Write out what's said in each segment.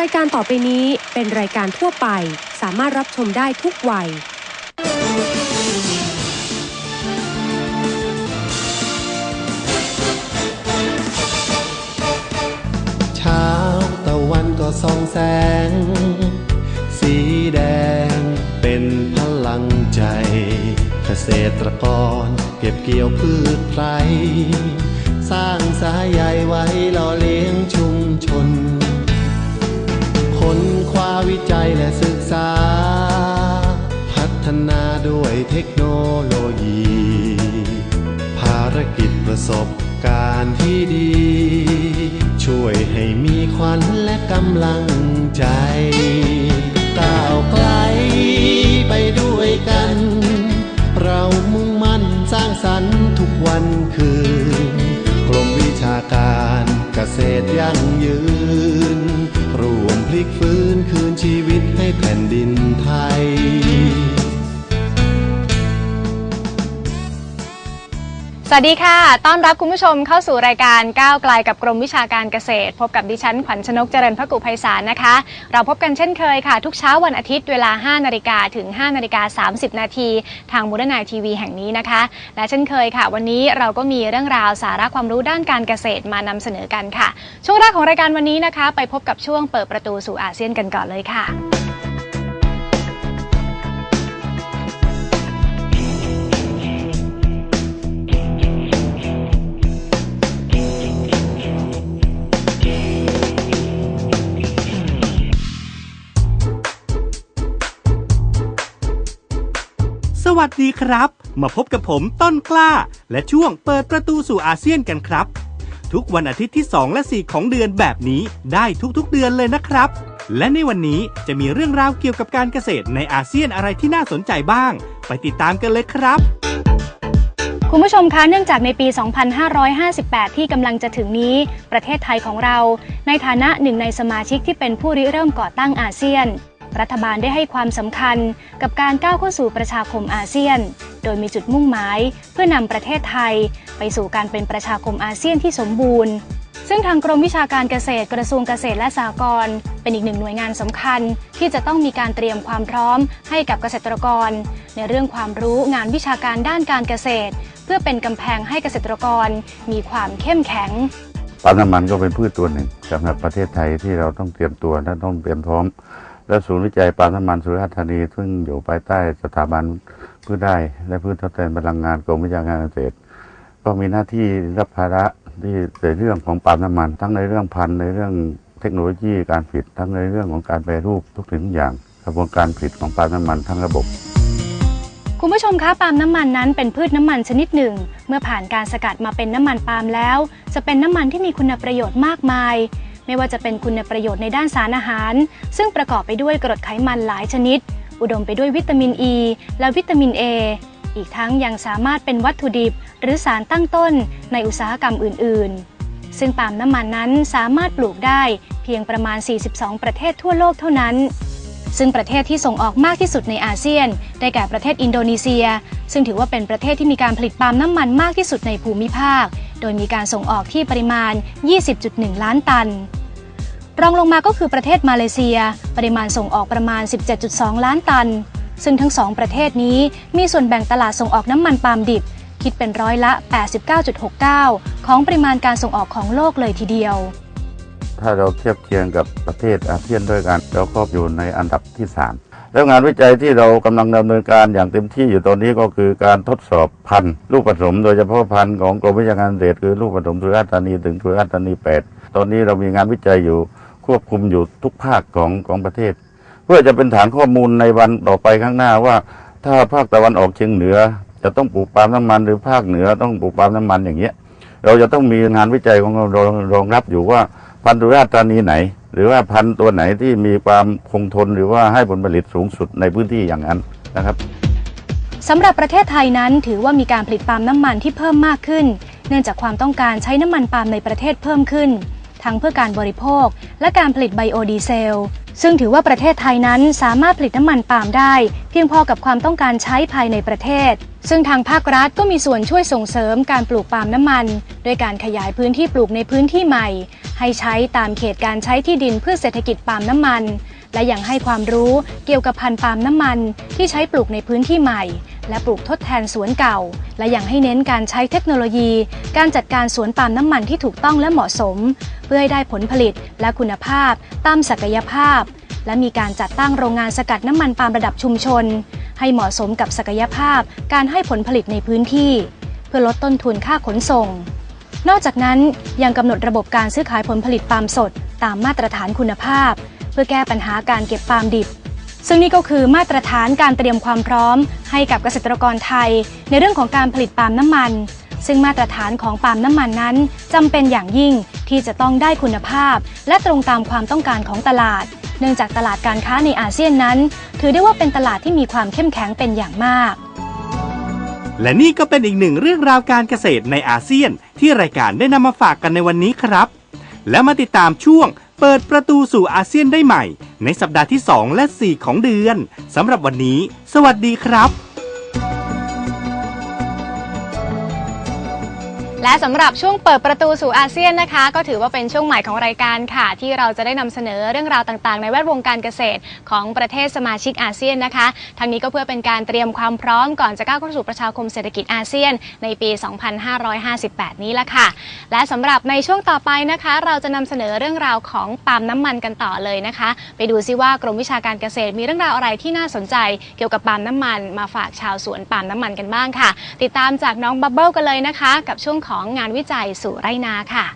รายการต่อไปนี้เป็นรายการทั่วไป สามารถรับชมได้ทุกวัย เช้าตะวันก็ส่องแสง สีแดงเป็นพลังใจ เกษตรกรเก็บเกี่ยวพืชไพรำลังใจก้าวไกลไปด้วยกัน เรามุ่งมั่นสร้างสรรค์ทุกวันคืนกรมวิชาการเกษตรยั่งยืน สวัสดีค่ะ ต้อนรับคุณผู้ชมเข้าสู่รายการก้าวไกลกับกรมวิชาการเกษตร พบกับดิฉันขวัญชนกเจริญพระกุไพศาลนะคะ เราพบกันเช่นเคยค่ะ ทุกเช้าวันอาทิตย์เวลา 5 นาฬิกาถึง 5 นาฬิกา 30 นาทีทางมูลนายทีวีแห่งนี้นะคะ และเช่นเคยค่ะ วันนี้เราก็มีเรื่องราวสาระความรู้ด้านการเกษตรมานำเสนอกันค่ะ ช่วงแรกของรายการวันนี้นะคะ ไปพบกับช่วงเปิดประตูสู่อาเซียนกันก่อนเลยค่ะ วัสดีครับ มาพบกับผมต้นกล้า และช่วงเปิดประตูสู่อาเซียนกันครับ ทุกวันอาทิตย์ที่ 2 และ 4 ของเดือนแบบนี้ได้ทุกๆเดือนเลยนะครับ และในวันนี้จะมีเรื่องราวเกี่ยวกับการเกษตรในอาเซียนอะไรที่น่าสนใจบ้าง ไปติดตามกันเลยครับคุณผู้ชมคะ เนื่องจากในปี 2558 ที่กำลังจะถึงนี้ ประเทศไทยของเรา ในฐานะหนึ่งในสมาชิกที่เป็นผู้ริเริ่มก่อตั้งอาเซียน รัฐบาลได้ให้ความสำคัญกับการก้าวเข้าสู่ประชาคมอาเซียน โดยมีจุดมุ่งหมายเพื่อนำประเทศไทย ไปสู่การเป็นประชาคมอาเซียนที่สมบูรณ์ ซึ่งทางกรมวิชาการเกษตรกระทรวงเกษตรและสหกรณ์เป็นอีกหนึ่งหน่วยงานสำคัญ ที่จะต้องมีการเตรียมความพร้อมให้กับเกษตรกร ในเรื่องความรู้งานวิชาการด้านการเกษตร เพื่อเป็นกำแพงให้เกษตรกร มีความเข้มแข็งปาล์มน้ำมันก็เป็นพืชตัวหนึ่งสำหรับประเทศไทยที่เราต้องเตรียมตัวและต้องเตรียมพร้อม และศูนย์วิจัยปาล์มน้ำมันสุราษฎร์ธานี ซึ่งอยู่ภายใต้สถาบันพืชได้และพืชทดแทนพลังงานกรมวิชาการเกษตร ก็มีหน้าที่รับภาระที่ในเรื่องของปาล์มน้ำมัน ทั้งในเรื่องพันธุ์ในเรื่องเทคโนโลยีการผลิตทั้งในเรื่องของการแปรรูปทุกสิ่งทุกอย่างกระบวนการผลิตของปาล์มน้ำมันทั้งระบบคุณผู้ชมคะปาล์มน้ำมันนั้นเป็นพืชน้ำมันชนิดหนึ่ง เมื่อผ่านการสกัดมาเป็นน้ำมันปาล์มแล้ว จะเป็นน้ำมันที่มีคุณประโยชน์มากมาย ไม่ว่าจะเป็นคุณประโยชน์ในด้านสารอาหาร ซึ่งประกอบไปด้วยกรดไขมันหลายชนิด อุดมไปด้วยวิตามินอ e ีและวิตามิน A อีกทั้งยังสามารถเป็นวัตถุดิบ หรือสารตั้งต้นในอุตสาหกรรมอื่น ๆ ซึ่งปาล์มน้ำมันนั้นสามารถปลูกได้เพียงประมาณ 42 ประเทศทั่วโลกเท่านั้น ซึ่งประเทศที่ส่งออกมากที่สุดในอาเซียน ได้แก่ประเทศอินโดนีเซีย ซึ่งถือว่าเป็นประเทศที่มีการผลิตปาล์มน้ำมันมากที่สุดในภูมิภาค โดยมีการส่งออกที่ปริมาณ 20.1 ล้านตัน รองลงมาก็คือประเทศมาเลเซีย ปริมาณส่งออกประมาณ 17.2 ล้านตัน ซึ่งทั้งสองประเทศนี้มีส่วนแบ่งตลาดส่งออกน้ำมันปาล์มดิบ คิดเป็นร้อยละ 89.69 ของปริมาณการส่งออกของโลกเลยทีเดียวถ้าเราเทียบเคียงกับประเทศอาเซียนด้วยกัน เราก็อยู่ในอันดับที่ 3 แล้วงานวิจัยที่เรากำลังดำเนินการอย่างเต็มที่อยู่ตอนนี้ก็คือการทดสอบพันธุ์ลูกผสม โดยเฉพาะพันธุ์ของกรมวิชาการเกษตรคือลูกผสมสุราษฎร์ธานีถึงสุราษฎร์ธานี 8 ตอนนี้เรามีงานวิจัยอยู่ควบคุมอยู่ทุกภาคของของประเทศ เพื่อจะเป็นฐานข้อมูลในวันต่อไปข้างหน้าว่า ถ้าภาคตะวันออกเฉียงเหนือ จะต้องปลูกปาล์มน้ำมันหรือภาคเหนือต้องปลูกปาล์มน้ำมันอย่างเงี้ยเราจะต้องมีงานวิจัยของเรารองรองรับอยู่ว่าพันธุ์สุราษฎร์ธานีไหน หรือว่าพันธุ์ตัวไหนที่มีความคงทนหรือว่าให้ผลผลิตสูงสุดในพื้นที่อย่างนั้นนะครับสำหรับประเทศไทยนั้นถือว่ามีการผลิตปาล์มน้ำมันที่เพิ่มมากขึ้น เนื่องจากความต้องการใช้น้ำมันปาล์มในประเทศเพิ่มขึ้น ทั้งเพื่อการบริโภค และการผลิตไบโอดีเซล ซึ่งถือว่าประเทศไทยนั้นสามารถผลิตน้ำมันปาล์มได้ เพียงพอกับความต้องการใช้ภายในประเทศ ซึ่งทางภาครัฐก็มีส่วนช่วยส่งเสริมการปลูกปาล์มน้ำมันด้วยการขยายพื้นที่ปลูกในพื้นที่ใหม่ ให้ใช้ตามเขตการใช้ที่ดินเพื่อเศรษฐกิจปาล์มน้ำมัน และยังให้ความรู้เกี่ยวกับพันธุ์ปาล์มน้ำมัน ที่ใช้ปลูกในพื้นที่ใหม่ และปลูกทดแทนสวนเก่า และยังให้เน้นการใช้เทคโนโลยี การจัดการสวนปาล์มน้ำมันที่ถูกต้องและเหมาะสม เพื่อให้ได้ผลผลิตและคุณภาพ ตามศักยภาพ และมีการจัดตั้งโรงงานสกัดน้ำมันปาล์มระดับชุมชน ให้เหมาะสมกับศักยภาพ การให้ผลผลิตในพื้นที่ เพื่อลดต้นทุนค่าขนส่ง นอกจากนั้นยังกำหนดระบบการซื้อขายผลผลิตปาล์มสด ตามมาตรฐานคุณภาพ เพื่อแก้ปัญหาการเก็บปาล์มดิบ ซึ่งนี่ก็คือมาตรฐานการเตรียมความพร้อม ให้กับเกษตรกรไทย ในเรื่องของการผลิตปาล์มน้ำมัน ซึ่งมาตรฐานของปาล์มน้ำมันนั้นจำเป็นอย่างยิ่งที่จะต้องได้คุณภาพ และตรงตามความต้องการของตลาด เนื่องจากตลาดการค้าในอาเซียนนั้น ถือได้ว่าเป็นตลาดที่มีความเข้มแข็งเป็นอย่างมาก และนี่ก็เป็นอีกหนึ่งเรื่องราวการเกษตรในอาเซียน ที่รายการได้นำมาฝากกันในวันนี้ครับ แล้วมาติดตามช่วง เปิดประตูสู่อาเซียนได้ใหม่ ในสัปดาห์ที่ 2 และ 4 ของเดือนสำหรับวันนี้ สวัสดีครับ และสำหรับช่วงเปิดประตูสู่อาเซียนนะคะ ก็ถือว่าเป็นช่วงใหม่ของรายการค่ะ ที่เราจะได้นำเสนอเรื่องราวต่างๆ ในแวดวงการเกษตรของประเทศสมาชิกอาเซียนนะคะทางนี้ก็เพื่อเป็นการเตรียมความพร้อมก่อนจะก้าวเข้าสู่ประชาคมเศรษฐกิจอาเซียน ในปี 2558 นี้ละค่ะ และสำหรับในช่วงต่อไปนะคะ เราจะนำเสนอเรื่องราวของปาล์มน้ำมันกันต่อเลยนะคะ ไปดูซิว่ากรมวิชาการเกษตรมีเรื่องราวอะไรที่น่าสนใจ เกี่ยวกับปาล์มน้ำมัน มาฝากชาวสวนปาล์มน้ำมันกันบ้างค่ะ ติดตามจากน้องบับเบิลกันเลยนะคะ กับช่วงของงานวิจัยสู่ไรนาค่ะ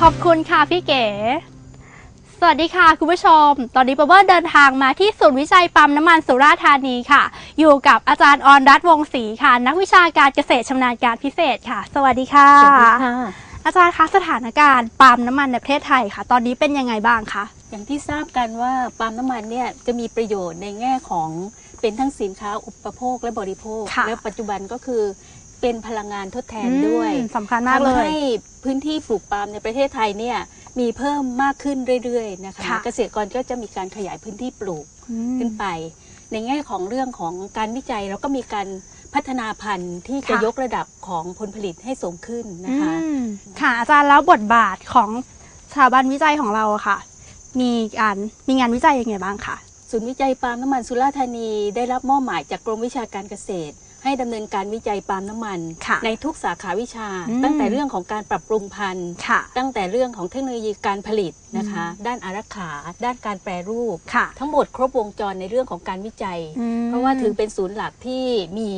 ขอบคุณค่ะพี่เก๋ สวัสดีค่ะ คุณผู้ชม ตอนนี้ปะเบิลเดินทางมาที่ศูนย์วิจัยปั๊มน้ำมันสุราษฎร์ธานีค่ะ อยู่กับอาจารย์ออนรัตน์วงศรีค่ะ นักวิชาการเกษตรชำนาญการพิเศษค่ะ สวัสดีค่ะ สวัสดีค่ะ อาจารย์คะสถานการณ์ปั๊มน้ำมันในประเทศไทยค่ะ ตอนนี้เป็นยังไงบ้างคะ อย่างที่ทราบกันว่าปาล์มน้ำมันเนี่ยจะมีประโยชน์ในแง่ของเป็นทั้งสินค้าอุปโภคและบริโภคค่ะและปัจจุบันก็คือเป็นพลังงานทดแทนด้วยอืมสำคัญมากเลทำยให้พื้นที่ปลูกปาล์มในประเทศไทยเนี่ย มีเพิ่มมากขึ้นเรื่อยๆนะคะค่ะเกษตรกรก็จะมีการขยายพื้นที่ปลูกอืมขึ้นไป ในแง่ของเรื่องของการวิจัยเราก็มีการพัฒนาพันธุ์ที่จะค่ะยกระดับของผลผลิตให้สูงขึ้นนะคะอืมค่ะอาจารย์แล้วบทบาทของสถาบันวิจัยของเราอะค่ะ มีการมีงานวิจัยยังไงบ้างคะศูนย์วิจัยปาล์มน้ำมันสุราษฎร์ธานีได้รับมอบหมายจากกรมวิชาการเกษตร ให้ดำเนินการวิจัยปาล์มน้ำมันค่ะในทุกสาขาวิชาอืมตั้งแต่เรื่องของการปรับปรุงพันธุ์ค่ะตั้งแต่เรื่องของเทคโนโลยีการผลิตนะคะ ด้านอารักขา ด้านการแปรรูปค่ะทั้งหมดครบวงจรในเรื่องของการวิจัยอืมเพราะว่าถือเป็นศูนย์หลักที่มี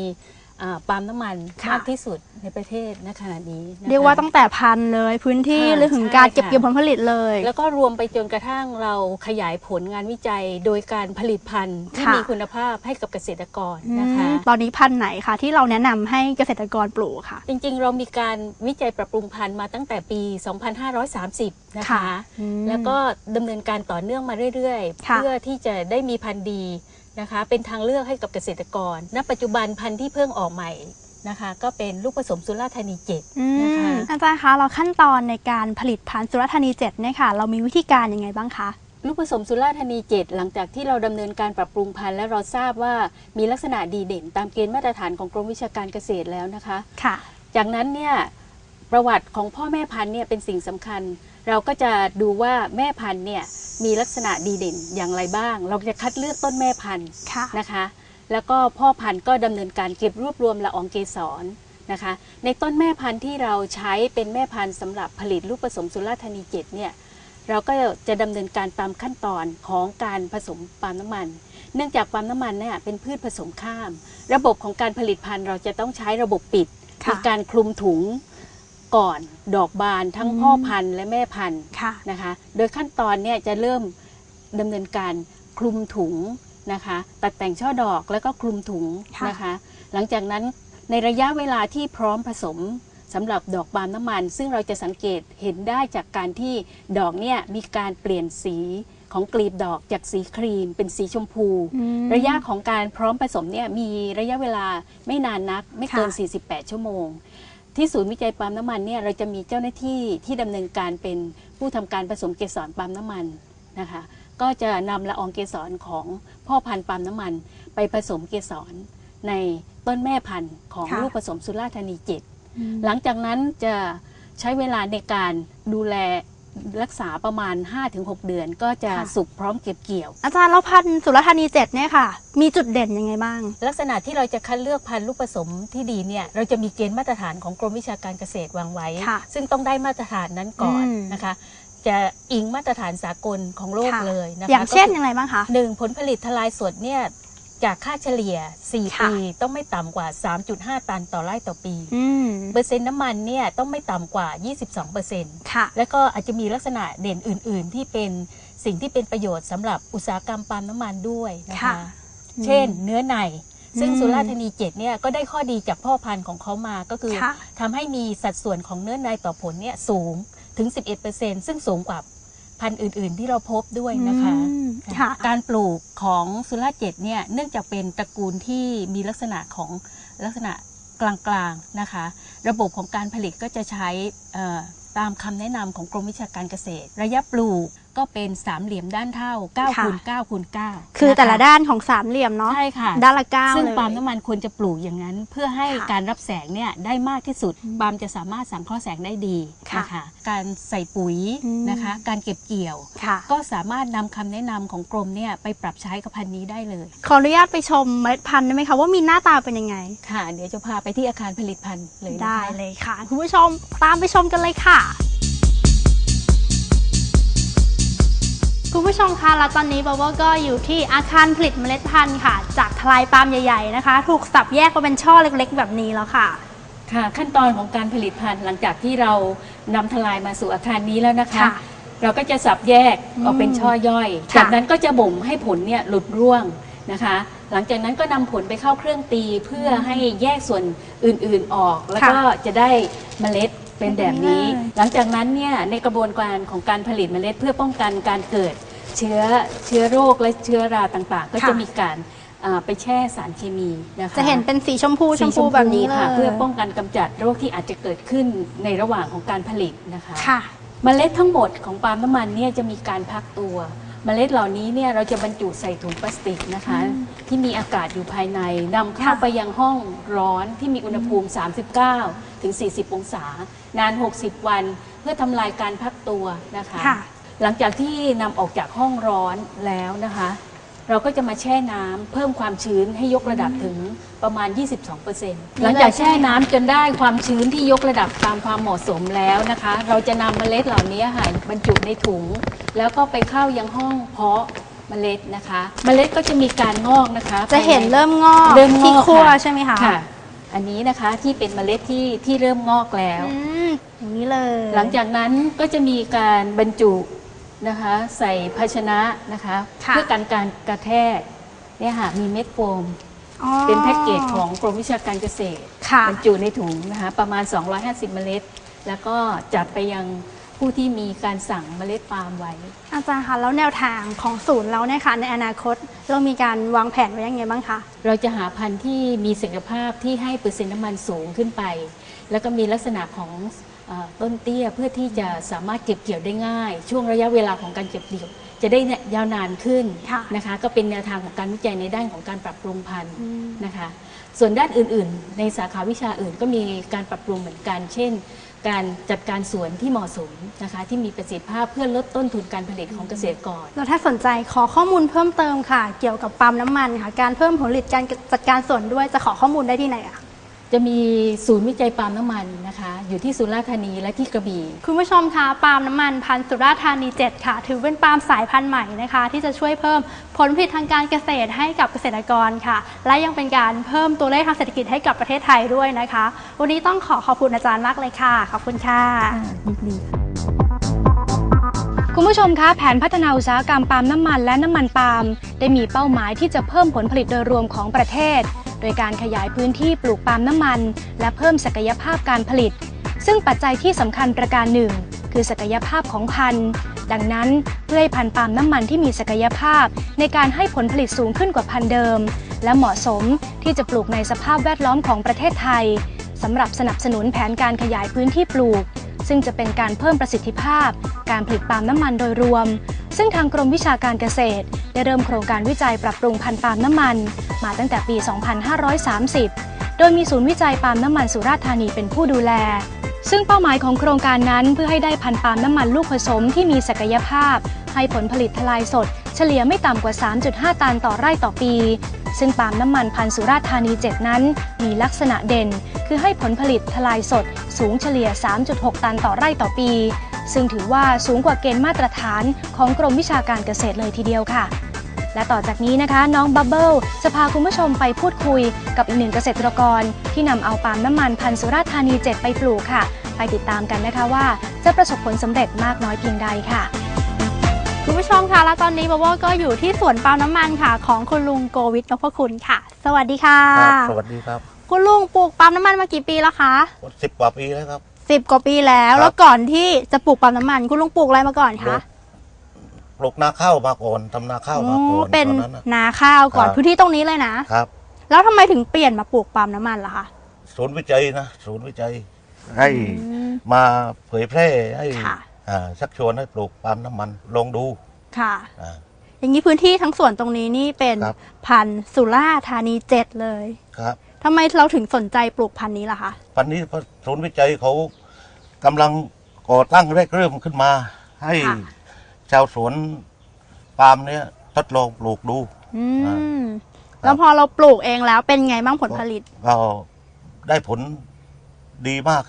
อ่าปาล์มน้ำมันค่ะ มากที่สุดในประเทศณขณะนี้นะคะ เรียกว่าตั้งแต่พันธุ์เลยพื้นที่ค่ะหรือถึงการใช่เก็บค่ะเกี่ยวผลผลิตเลย แล้วก็รวมไปจนกระทั่งเราขยายผลงานวิจัย โดยการผลิตพันธุ์ที่ค่ะ มีคุณภาพให้กับเกษตรกรนะคะอืมตอนนี้พันธุ์ไหนคะที่เราแนะนำให้เกษตรกรปลูกค่ะ จริงๆ เรามีการวิจัยปรับปรุงพันธุ์มาตั้งแต่ปี 2530 นะคะค่ะอืม แล้วก็ดำเนินการต่อเนื่องมาเรื่อยๆ ค่ะ เพื่อที่จะได้มีพันธุ์ดี นะคะ เป็นทางเลือกให้กับเกษตรกร ณ ปัจจุบันพันธุ์ที่เพิ่งออกใหม่นะคะ ก็เป็นลูกผสมสุราษฎร์ธานีเจ็ดอืนะคะมอาจารย์คะเราขั้นตอนในการผลิตพันธุ์สุรธานีเจ็ดเนี่ยค่ะ เรามีวิธีการยังไงบ้างคะลูกผสมสุราษฎร์ธานีเจ็ดหลังจากที่เราดำเนินการปรับปรุงพันธุ์และเราทราบว่ามีลักษณะดีเด่น ตามเกณฑ์มาตรฐานของกรมวิชาการเกษตรแล้วนะคะ ค่ะ จากนั้นเนี่ยประวัติของพ่อแม่พันธุ์เนี่ยเป็นสิ่งสำคัญ เราก็จะดูว่าแม่พันธุ์เนี่ยมีลักษณะดีเด่นอย่างไรบ้าง เราจะคัดเลือกต้นแม่พันธุ์ค่ะนะคะ แล้วก็พ่อพันธุ์ก็ดำเนินการเก็บรวบรวมละอองเกสรนะคะ ในต้นแม่พันธุ์ที่เราใช้เป็นแม่พันธุ์สำหรับผลิตลูกผสมสุราษฎร์ธานีเจ็ดเนี่ยเราก็จะดำเนินการตามขั้นตอนของการผสมปาล์มน้ำมัน เนื่องจากปาล์มน้ำมันเนี่ยเป็นพืชผสมข้าม ระบบของการผลิตพันธุ์เราจะต้องใช้ระบบปิดค่ะมีการคลุมถุง ก่อนดอกบานทั้งอืมพ่อพันธุ์และแม่พันธุ์ค่ะ นะคะ โดยขั้นตอนเนี่ยจะเริ่มดำเนินการคลุมถุงนะคะ ตัดแต่งช่อดอกแล้วก็คลุมถุงค่ะนะคะ หลังจากนั้นในระยะเวลาที่พร้อมผสมสำหรับดอกปาล์มน้ำมัน ซึ่งเราจะสังเกตเห็นได้จากการที่ดอกเนี่ยมีการเปลี่ยนสีของกลีบดอกจากสีครีมเป็นสีชมพู อืม ระยะของการพร้อมผสมเนี่ยมีระยะเวลาไม่นานนัก ไม่เกิน ค่ะ 48 ชั่วโมง ที่ศูนย์วิจัยปาล์มน้ำมันเนี่ยเราจะมีเจ้าหน้าที่ที่ดำเนินการเป็นผู้ทำการผสมเกสรปาล์มน้ำมันนะคะ ก็จะนำละอองเกสรของพ่อพันธุ์ปาล์มน้ำมัน ไปผสมเกสรในต้นแม่พันธุ์ของค่ะ ลูกผสมสุราษฎร์ธานีเจ็ด หลังจากนั้นจะใช้เวลาในการดูแล รักษาประมาณ 5-6 เดือนก็จะค่ะ สุกพร้อมเก็บเกี่ยว อาจารย์แล้วพันธุ์สุรธานีเจ็ดเนี่ยค่ะ มีจุดเด่นยังไงบ้าง ลักษณะที่เราจะคัดเลือกพันธุ์ลูกผสมที่ดีเนี่ยเราจะมีเกณฑ์มาตรฐานของกรมวิชาการเกษตรวางไว้ ค่ะซึ่งต้องได้มาตรฐานนั้นก่อนอืม นะคะ จะอิงมาตรฐานสากลของโลกค่ะเลยนะคะอย่างเช่นก็คืยังไงบ้างคะ หนึ่งผลผลิตทลายสดเนี่ย จากค่าเฉลี่ย 4 ค่ะ ปี ต้องไม่ต่ำกว่า 3.5 ตันต่อไร่ต่อปี อืมเปอร์เซ็นต์น้ำมันเนี่ยต้องไม่ต่ำกว่า 22เปอร์เซ็นต์ค่ะ แล้วก็อาจจะมีลักษณะเด่นอื่น ๆ ที่เป็นสิ่งที่เป็นประโยชน์สำหรับอุตสาหกรรมปาล์มน้ำมันด้วยนะค่ะคะ เช่น เนื้อใน ซึ่งอืมสุราษฎร์ธานีเจ็ดเนี่ยก็ได้ข้อดีจากพ่อพันธุ์ของเขามาก็คือค่ะ ทำให้มีสัดส่วนของเนื้อในต่อผลเนี่ยสูงถึง 11%ซึ่งสูงกว่า พันธุ์อื่น ๆ ที่เราพบด้วยนะคะอืมค่ะการปลูกของสุราษฎร์เจ็ดเนี่ยเนื่องจากเป็นตระกูลที่มีลักษณะของลักษณะกลางๆนะคะ ระบบของการผลิตก็จะใช้เอ่อตามคำแนะนำของกรมวิชาการเกษตร ระยะปลูก ก็เป็นสามเหลี่ยมด้านเท่า9ค่ะคูณ9คูณ9คือแต่ละด้านของสามเหลี่ยมเนาะใช่ค่ะ ด้านละเก้าซึ่งเลยปาล์มน้ำมันควรจะปลูกอย่างนั้น เพื่อให้ค่ะการรับแสงเนี่ยได้มากที่สุดปาล์มจะสามารถสังเคราะห์แสงได้ดีค่ะนะคะการใส่ปุ๋ยอืมนะคะ การเก็บเกี่ยวค่ะก็สามารถนำคำแนะนำของกรมเนี่ยไปปรับใช้กับพันธุ์นี้ได้เลย ขออนุญาตไปชมเมล็ดพันธุ์ได้ไหมคะว่ามีหน้าตาเป็นยังไงค่ะ เดี๋ยวจะพาไปที่อาคารผลิตพันธุ์เลยนะคะได้เลยค่ะ คุณผู้ชมตามไปชมกันเลยค่ะ คุณผู้ชมคะแล้วตอนนี้บาว่าก็อยู่ที่อาคารผลิตเมล็ดพันธุ์ค่ะ จากทลายปาล์มใหญ่ๆนะคะ ถูกสับแยกมาเป็นช่อเล็กๆ แบบนี้แล้วค่ะ ค่ะ ขั้นตอนของการผลิตพันธุ์หลังจากที่เรานำทลายมาสู่อาคารนี้แล้วนะคะ ค่ะเราก็จะสับแยกออกเป็นอืมช่อย่อย ค่ะ จากนั้นก็จะบ่มให้ผลเนี่ยหลุดร่วงนะคะ หลังจากนั้นก็นำผลไปเข้าเครื่องตีเพื่อให้แยกส่วนอื่นๆออก แล้วก็จะได้เมล็ด เป็นแบบนี้แบบนี้เลยหลังจากนั้นเนี่ยในกระบวนการของการผลิตเมล็ดเพื่อป้องกันการเกิดเชื้อเชื้อโรคและเชื้อราต่างๆ ก็จะมีการอ่าไปแช่สารเคมีนะคะจะเห็นเป็นสีชมพูชมสีพูแบบนี้เลค่ะยเพื่อป้องกันกำจัดโรคที่อาจจะเกิดขึ้นในระหว่างของการผลิตนะคะ ค่ะ เมล็ดทั้งหมดของปาล์มน้ำมันเนี่ยจะมีการพักตัว เมล็ดเหล่านี้เนี่ยเราจะบรรจุใส่ถุงพลาสติกนะคะ ที่มีอากาศอยู่ภายในนำเข้าค่ะไปยังห้องร้อนที่มีอุณหภูมิ 39 ถึง 40 องศา นาน 60 วัน เพื่อทำลายการพักตัวนะคะค่ะหลังจากที่นำออกจากห้องร้อนแล้วนะคะ เราก็จะมาแช่น้ำเพิ่มความชื้นให้ยกระดับถึงประมาณ 22%หลังจากแช่น้ำจนได้ความชื้นที่ยกระดับตามความเหมาะสมแล้วนะคะ เราจะนำเมล็ดเหล่านี้ค่ะบรรจุในถุง แล้วก็ไปเข้ายังห้องเพาะเมล็ดนะคะ เมล็ดก็จะมีการงอกนะคะจะเห็นภายใเริ่มงอกเริ่มงอกที่ขั้วค่ะใช่ไหมคะค่ะ อันนี้นะคะที่เป็นเมล็ดที่ที่เริ่มงอกแล้ว อืมอย่างนี้เลย หลังจากนั้นก็จะมีการบรรจุ นะคะใส่ภาชนะนะคะค่ะ เพื่อกันการกระแทกเนี่ยค่ะมีเม็ดโฟม อ๋อ เป็นแพ็กเกจของกรมวิชาการเกษตรค่ะ บรรจุในถุงนะคะประมาณ 250 เมล็ด แล้วก็จัดไปยังผู้ที่มีการสั่งเมล็ดปาล์มไว้ อาจารย์คะแล้วแนวทางของศูนย์เราเนี่ยค่ะในอนาคตเรามีการวางแผนไว้ยังไงบ้างคะ เราจะหาพันธุ์ที่มีศักยภาพที่ให้เปอร์เซ็นต์น้ำมันสูงขึ้นไป แล้วก็มีลักษณะของเออ ต้นเตี้ยเพื่อที่จะสามารถเก็บเกี่ยวได้ง่าย ช่วงระยะเวลาของการเก็บเกี่ยว จะได้ยาวนานขึ้นค่ะนะคะ ก็เป็นแนวทางของการวิจัยในด้านของการปรับปรุงพันธุ์อืมนะคะ ส่วนด้านอื่นๆ ในสาขาวิชาอื่นก็มีการปรับปรุงเหมือนกัน เช่น การจัดการสวนที่เหมาะสมนะคะ ที่มีประสิทธิภาพเพื่อลดต้นทุนการผลิตของเกษตรกรแล้วถ้าสนใจขอข้อมูลเพิ่มเติมค่ะ เกี่ยวกับปั๊มน้ำมันค่ะการเพิ่มผลผลิตการจัดการส่วนด้วยจะขอข้อมูลได้ที่ไหนอะ จะมีศูนย์วิจัยปาล์มน้ำมันนะคะ อยู่ที่สุราษฎร์ธานีและที่กระบี่ คุณผู้ชมคะปาล์มน้ำมันพันธุ์สุราษฎร์ธานี 7 ค่ะ ถือเป็นปาล์มสายพันธุ์ใหม่นะคะ ที่จะช่วยเพิ่มผลผลิตทางการเกษตรให้กับเกษตรกรค่ะ และยังเป็นการเพิ่มตัวเลขทางเศรษฐกิจให้กับประเทศไทยด้วยนะคะ วันนี้ต้องขอขอบคุณอาจารย์มากเลยค่ะขอบคุณค่ะคุณผู้ชมคะแผนพัฒนาอุตสาหกรรมปาล์มน้ำมันและน้ำมันปาล์มได้มีเป้าหมายที่จะเพิ่มผลผลิตโดยรวมของประเทศ โดยการขยายพื้นที่ปลูกปาล์มน้ำมัน และเพิ่มศักยภาพการผลิต ซึ่งปัจจัยที่สำคัญประการหนึ่ง คือศักยภาพของพันธุ์ ดังนั้นเพื่อให้พันธุ์ปาล์มน้ำมันที่มีศักยภาพ ในการให้ผลผลิตสูงขึ้นกว่าพันธุ์เดิม และเหมาะสมที่จะปลูกในสภาพแวดล้อมของประเทศไทยสำหรับสนับสนุนแผนการขยายพื้นที่ปลูก ซึ่งจะเป็นการเพิ่มประสิทธิภาพ การผลิตปาล์มน้ำมันโดยรวม ซึ่งทางกรมวิชาการเกษตร ได้เริ่มโครงการวิจัยปรับปรุงพันธุ์ปาล์มน้ำมัน มาตั้งแต่ปี 2530 โดยมีศูนย์วิจัยปาล์มน้ำมันสุราษฎร์ธานีเป็นผู้ดูแล ซึ่งเป้าหมายของโครงการนั้นเพื่อให้ได้พันธุ์ปาล์มน้ำมันลูกผสมที่มีศักยภาพ ให้ผลผลิตทลายสด เฉลี่ยไม่ต่ำกว่า 3.5 ตันต่อไร่ต่อปี ซึ่งปาล์มน้ำมันพันธุ์สุราษฎร์ธานี7นั้น มีลักษณะเด่น คือให้ผลผลิตทลายสด สูงเฉลี่ย 3.6 ตันต่อไร่ต่อปี ซึ่งถือว่าสูงกว่าเกณฑ์มาตรฐานของกรมวิชาการเกษตรเลยทีเดียวค่ะ และต่อจากนี้นะคะ น้องบับเบิลจะพาคุณผู้ชมไปพูดคุยกับอีกหนึ่งเกษตรกร ที่นำเอาปาล์มน้ำมันพันธุ์สุราษฎร์ธานี 7 ไปปลูกค่ะ ไปติดตามกันนะคะว่า จะประสบผลสำเร็จมากน้อยเพียงใดค่ะคุณผู้ชมคะและตอนนี้บอบก็อยู่ที่สวนปาล์มน้ำมันค่ะ ของคุณลุงโกวิทนพคุณค่ะ สวัสดีค่ะ ครับสวัสดีครับ คุณลุงปลูกปาล์มน้ำมันมากี่ปีแล้วคะสิบกว่าปีแล้วครับ สิบกว่าปีแล้ว ครับ แล้วก่อนที่จะปลูกปาล์มน้ำมัน คุณลุงปลูกอะไรมาก่อนคะปลูกนาข้าวมาก่อนทำนาข้าวมาก่อนโอ้เป็นตอนนั้นน่ะนาข้าวก่อนครับ พื้นที่ตรงนี้เลยนะ ครับ แล้วทำไมถึงเปลี่ยนมาปลูกปาล์มน้ำมันล่ะคะศูนย์วิจัยนะศูนย์วิจัยให้อืม มาเผยแพร่ให้ค่ะ อ่าชักชวนให้ปลูกปาล์มน้ำมันลองดูค่ะ อ่า อย่างนี้พื้นที่ทั้งส่วนตรงนี้นี่เป็นครับ พันธุ์สุราษฎร์ธานีเจ็ดเลย ครับ ทำไมเราถึงสนใจปลูกพันธุ์นี้ล่ะคะวันนี้ศูนย์วิจัยเขากำลังก่อตั้งแรกเริ่มขึ้นมา ให้ค่ะ ชาวสวนปาล์มเนี้ยทดลองปลูกดู อือ่ามแล้วพอเราปลูกเองแล้วเป็นไงบ้างผลผลิต ก็ได้ผลดีมาก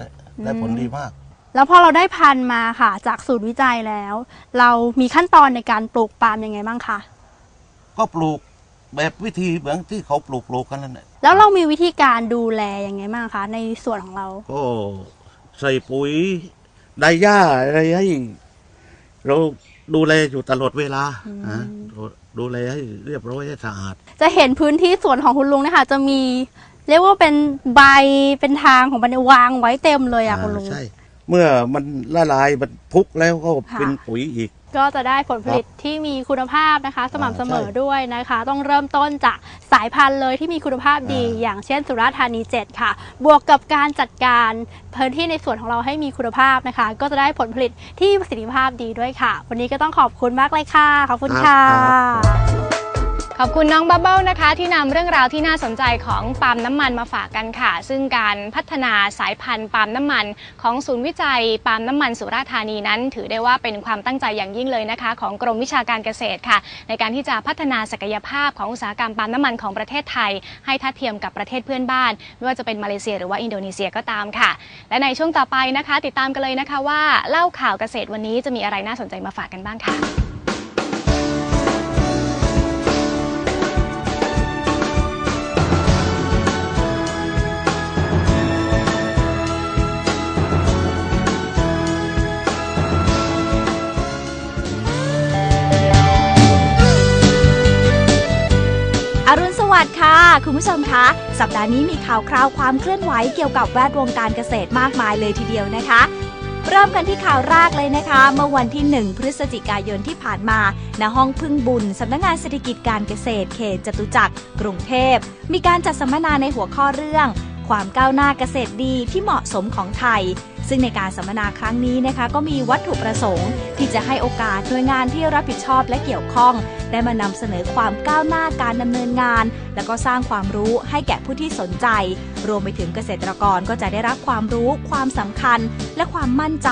ได้ผลอืมดีมาก แล้วพอเราได้พันธุ์มาค่ะ จากศูนย์วิจัยแล้ว เรามีขั้นตอนในการปลูกปาล์มยังไงบ้างคะ ก็ปลูก แบบวิธีเหมือนที่เขาปลูกปลูกกันนั่นแหละแล้วเรามีวิธีการดูแลยังไงบ้างคะในส่วนของเรา ก็ใส่ปุ๋ยไดหญ้าอะไรให้เราดูแลอยู่ตลอดเวลาอืมนะดูแลให้เรียบร้อยให้สะอาด จะเห็นพื้นที่สวนของคุณลุงเนะคะจะมี เรียกว่าเป็นใบเป็นทางของมันเนี่ยวางไว้เต็มเลยอะคุณลุง ใช่ เมื่อมันละลายมันพุกแล้วก็ค่ะเป็นปุ๋ยอีก ก็จะได้ผลผลิตที่มีคุณภาพนะคะ สม่ำเสมอใช่ด้วยนะคะ ต้องเริ่มต้นจากสายพันธุ์เลยที่มีคุณภาพดีอ่าอย่างเช่นสุราษฎร์ธานี 7 ค่ะ บวกกับการจัดการพื้นที่ในส่วนของเราให้มีคุณภาพนะคะ ก็จะได้ผลผลิตที่มีประสิทธิภาพดีด้วยค่ะ วันนี้ก็ต้องขอบคุณมากเลยค่ะ ขอบคุณค่ะ ขอบคุณน้องบับเบิลนะคะที่นำเรื่องราวที่น่าสนใจของปาล์มน้ำมันมาฝากกันค่ะ ซึ่งการพัฒนาสายพันธุ์ปาล์มน้ำมัน ของศูนย์วิจัยปาล์มน้ำมันสุราษฎร์ธานีนั้น ถือได้ว่าเป็นความตั้งใจอย่างยิ่งเลยนะคะ ของกรมวิชาการเกษตรค่ะ ในการที่จะพัฒนาศักยภาพของอุตสาหกรรมปาล์มน้ำมันของประเทศไทย ให้ทัดเทียมกับประเทศเพื่อนบ้าน ไม่ว่าจะเป็นมาเลเซียหรือว่าอินโดนีเซียก็ตามค่ะ และในช่วงต่อไปนะคะ ติดตามกันเลยนะคะว่าเล่าข่าวเกษตรวันนี้จะมีอะไรน่าสนใจมาฝากกันบ้างค่ะ ค่ะคุณผู้ชมคะสัปดาห์นี้มีข่าวคราวความเคลื่อนไหวเกี่ยวกับแวดวงการเกษตรมากมายเลยทีเดียวนะคะ เริ่มกันที่ข่าวแรกเลยนะคะ เมื่อวันที่ 1 พฤศจิกายนที่ผ่านมาณห้องพึ่งบุญสำนักงานเศรษฐกิจการเกษตรเขตจตุจักรกรุงเทพ มีการจัดสัมมนาในหัวข้อเรื่อง ความก้าวหน้าเกษตรดีที่เหมาะสมของไทย ซึ่งในการสัมมนาครั้งนี้นะคะ ก็มีวัตถุประสงค์ ที่จะให้โอกาสหน่วยงานที่รับผิดชอบและเกี่ยวข้อง ได้มานำเสนอความก้าวหน้าการดำเนินงาน แล้วก็สร้างความรู้ให้แก่ผู้ที่สนใจ รวมไปถึงเกษตรกรก็จะได้รับความรู้ ความสำคัญ และความมั่นใจ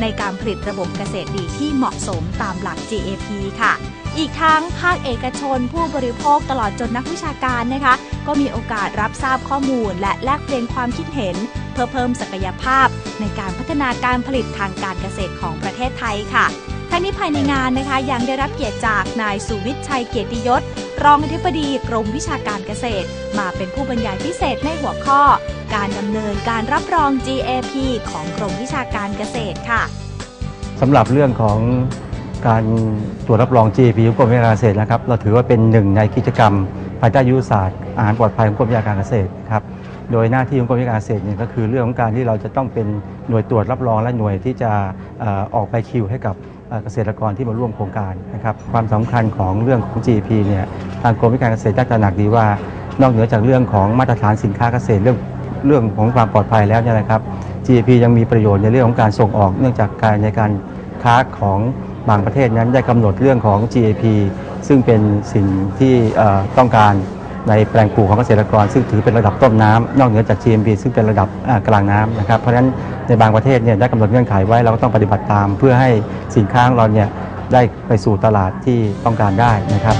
ในการผลิตระบบเกษตรดีที่เหมาะสมตามหลัก GAP ค่ะ อีกทั้งภาคเอกชน ผู้บริโภคตลอดจนนักวิชาการนะคะ ก็มีโอกาสรับทราบข้อมูล และแลกเปลี่ยนความคิดเห็น เพื่อเพิ่มศักยภาพ ในการพัฒนาการผลิตทางการเกษตรของประเทศไทยค่ะทั้งนี้ภายในงานนะคะยังได้รับเกียรติจากนายสุวิทย์ชัยเกียรติยศ รองอธิบดีกรมวิชาการเกษตร มาเป็นผู้บรรยายพิเศษในหัวข้อ การดำเนินการรับรอง GAP ของกรมวิชาการเกษตรค่ะสำหรับเรื่องของ การตรวจรับรอง GAP ของกรมวิชาการเกษตรนะครับ เราถือว่าเป็นหนึ่งในกิจกรรมภายใต้ยุทธศาสตร์อาหารปลอดภัยของกรมวิชาการเกษตรครับโดยหน้าที่ของกรมวิชาการเกษตรเนี่ยก็คือเรื่องของการที่เราจะต้องเป็นหน่วยตรวจรับรองและหน่วยที่จะออกใบคิวให้กับเกษตรกรที่มาร่วมโครงการนะครับความสำคัญของเรื่องของ GP เนี่ยทางกรมวิชาการเกษตรได้ตระหนักดีว่านอกเหนือจากเรื่องของมาตรฐานสินค้าเกษตรเรื่องเรื่องของความปลอดภัยแล้วเนี่ยนะครับ GP ยังมีประโยชน์ในเรื่องของการส่งออก เนื่องจากการในการค้าของ บางประเทศนั้นได้กำหนดเรื่องของ GAP ซึ่งเป็นสิ่งที่ต้องการในแปลงปลูกของเกษตรกร ซึ่งถือเป็นระดับต้นน้ำนอกเหนือจาก GMP ซึ่งเป็นระดับกลางน้ำนะครับเพราะฉะนั้นในบางประเทศเนี่ยได้กำหนดเงื่อนไขไว้เราก็ต้องปฏิบัติตาม เพื่อให้สินค้าของเราเนี่ยได้ไปสู่ตลาดที่ต้องการได้นะครับ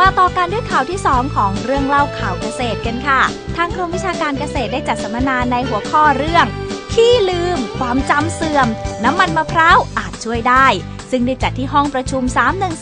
มาต่อกันด้วยข่าวที่ 2 ของเรื่องเล่าข่าวเกษตรกันค่ะ ทางกรมวิชาการเกษตรได้จัดสัมมนาในหัวข้อเรื่อง ขี้ลืม ความจำเสื่อม น้ำมันมะพร้าวอาจช่วยได้ ซึ่งได้จัดที่ห้องประชุม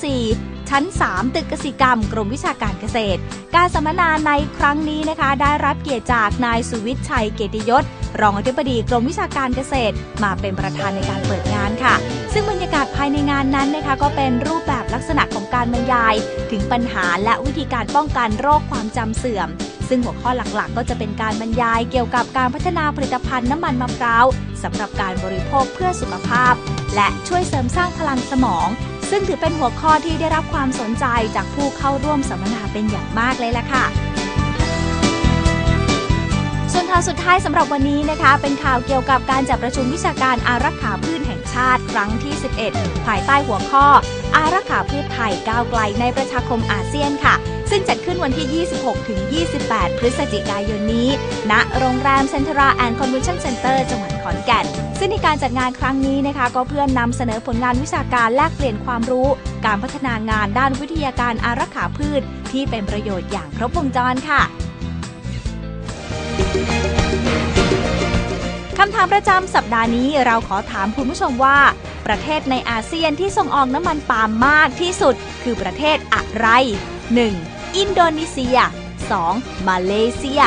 314 ชั้น 3 ตึกกสิกรรม กรมวิชาการเกษตร การสัมมนาในครั้งนี้นะคะ ได้รับเกียรติจากนายสุวิทย์ชัยเกยรติยศ รองอธิบดีกรมวิชาการเกษตร มาเป็นประธานในการเปิดงานค่ะ ซึ่งบรรยากาศภายในงานนั้นนะคะ ก็เป็นรูปแบบลักษณะของการบรรยาย ถึงปัญหาและวิธีการป้องกันโรคความจำเสื่อม ซึ่งหัวข้อหลักๆ ก็จะเป็นการบรรยายเกี่ยวกับการพัฒนาผลิตภัณฑ์น้ำมันมะพร้าวสำหรับการบริโภคเพื่อสุขภาพ และช่วยเสริมสร้างพลังสมอง ซึ่งถือเป็นหัวข้อที่ได้รับความสนใจจากผู้เข้าร่วมสัมมนาเป็นอย่างมากเลยล่ะค่ะส่วนข่าวสุดท้ายสำหรับวันนี้นะคะ เป็นข่าวเกี่ยวกับการจัดประชุมวิชาการอารักขาพืชแห่งชาติครั้งที่ 11 ภายใต้หัวข้อ อารักขาพืชไทยก้าวไกลในประชาคมอาเซียนค่ะ ซึ่งจัดขึ้นวันที่ 26 ถึง 28 พฤศจิกายนนี้ ณ โรงแรมเซ็นทราแอนด์คอนเวนชั่นเซ็นเตอร์จังหวัดขอนแก่น ซึ่งในการจัดงานครั้งนี้นะคะ ก็เพื่อนนำเสนอผลงานวิชาการแลกเปลี่ยนความรู้ การพัฒนางานด้านวิทยาการอารักขาพืช ที่เป็นประโยชน์อย่างครบวงจรค่ะคำถามประจำสัปดาห์นี้เราขอถามคุณผู้ชมว่า ประเทศในอาเซียนที่ส่งออกน้ำมันปาล์มมากที่สุด คือประเทศอะไร 1. อินโดนีเซีย 2. มาเลเซีย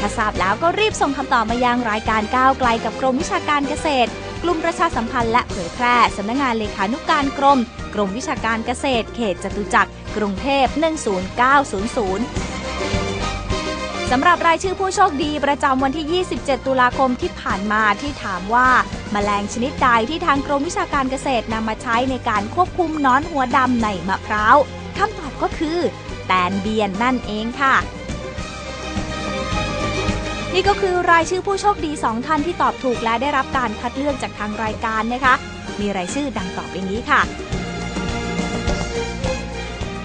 ถ้าทราบแล้วก็รีบส่งคำตอบมายังรายการก้าวไกลกับกรมวิชาการเกษตร กลุ่มประชาสัมพันธ์และเผยแพร่สำนักงานเลขานุการกรม กรมวิชาการเกษตร เขตจตุจักร กรุงเทพ 10900 สำหรับรายชื่อผู้โชคดีประจำวันที่ 27 ตุลาคมที่ผ่านมาที่ถามว่าแมลงชนิดใดที่ทางกรมวิชาการเกษตรนำมาใช้ในการควบคุมหนอนหัวดำในมะพร้าวคำตอบก็คือ แตนเบียนนั่นเองค่ะนี่ก็คือรายชื่อผู้โชคดี 2 ท่านที่ตอบถูกและได้รับการคัดเลือกจากทางรายการนะคะ มีรายชื่อดังต่อไปนี้ค่ะ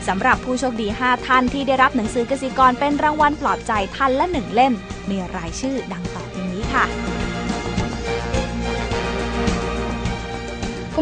สำหรับผู้โชคดี 5 ท่านที่ได้รับหนังสือกสิกรเป็นรางวัลปลอบใจท่านละ1เล่ม มีรายชื่อดังต่อไปนี้ค่ะ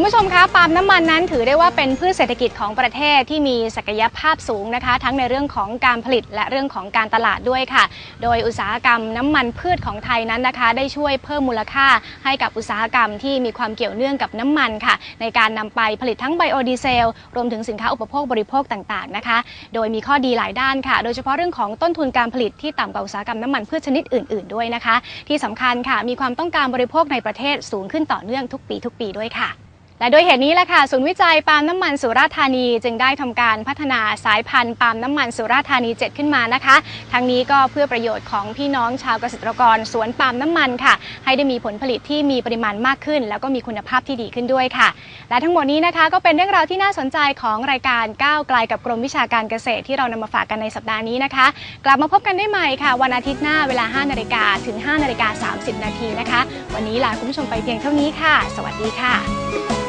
คุณผู้ชมคะปาล์มน้ำมันนั้นถือได้ว่าเป็นพืชเศรษฐกิจของประเทศที่มีศักยภาพสูงนะคะ ทั้งในเรื่องของการผลิตและเรื่องของการตลาดด้วยค่ะ โดยอุตสาหกรรมน้ำมันพืชของไทยนั้นนะคะ ได้ช่วยเพิ่มมูลค่าให้กับอุตสาหกรรมที่มีความเกี่ยวเนื่องกับน้ำมันค่ะ ในการนำไปผลิตทั้งไบโอดีเซลรวมถึงสินค้าอุปโภคบริโภคต่างๆนะคะ โดยมีข้อดีหลายด้านค่ะ โดยเฉพาะเรื่องของต้นทุนการผลิตที่ต่ำกว่าอุตสาหกรรมน้ำมันพืชชนิดอื่น ๆด้วยนะคะ ที่สำคัญค่ะมีความต้องการบริโภคในประเทศสูงขึ้นต่อเนื่องทุกปีทุกปีด้วยค่ะ และโดยเหตุนี้แหละค่ะศูนย์วิจัยปาล์มน้ำมันสุราษฎร์ธานี จึงได้ทำการพัฒนาสายพันธุ์ปาล์มน้ำมันสุราษฎร์ธานี 7 ขึ้นมานะคะ ทั้งนี้ก็เพื่อประโยชน์ของพี่น้องชาวเกษตรกรสวนปาล์มน้ำมันค่ะ ให้ได้มีผลผลิตที่มีปริมาณมากขึ้น แล้วก็มีคุณภาพที่ดีขึ้นด้วยค่ะ และทั้งหมดนี้นะคะ ก็เป็นเรื่องราวที่น่าสนใจของรายการก้าวไกลกับกรมวิชาการเกษตรที่เรานำมาฝากกันในสัปดาห์นี้นะคะ กลับมาพบกันได้ใหม่ค่ะ วันอาทิตย์หน้าเวลา 5 นาฬิกาถึง 5 นาฬิกา 30 นาทีนะคะ วันนี้ลาคุณผู้ชมไปเพียงเท่านี้ค่ะ สวัสดีค่ะ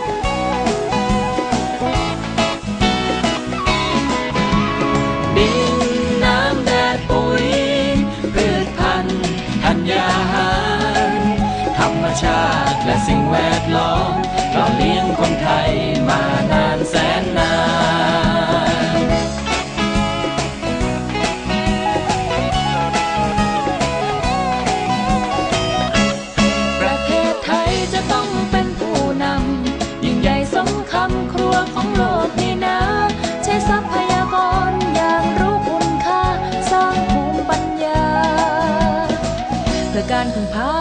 ธัญาหารธรรมชาติและสิ่งแวดล้อมเราเลี้ยงคนไทยมานาน เพื่อการพึ่งพา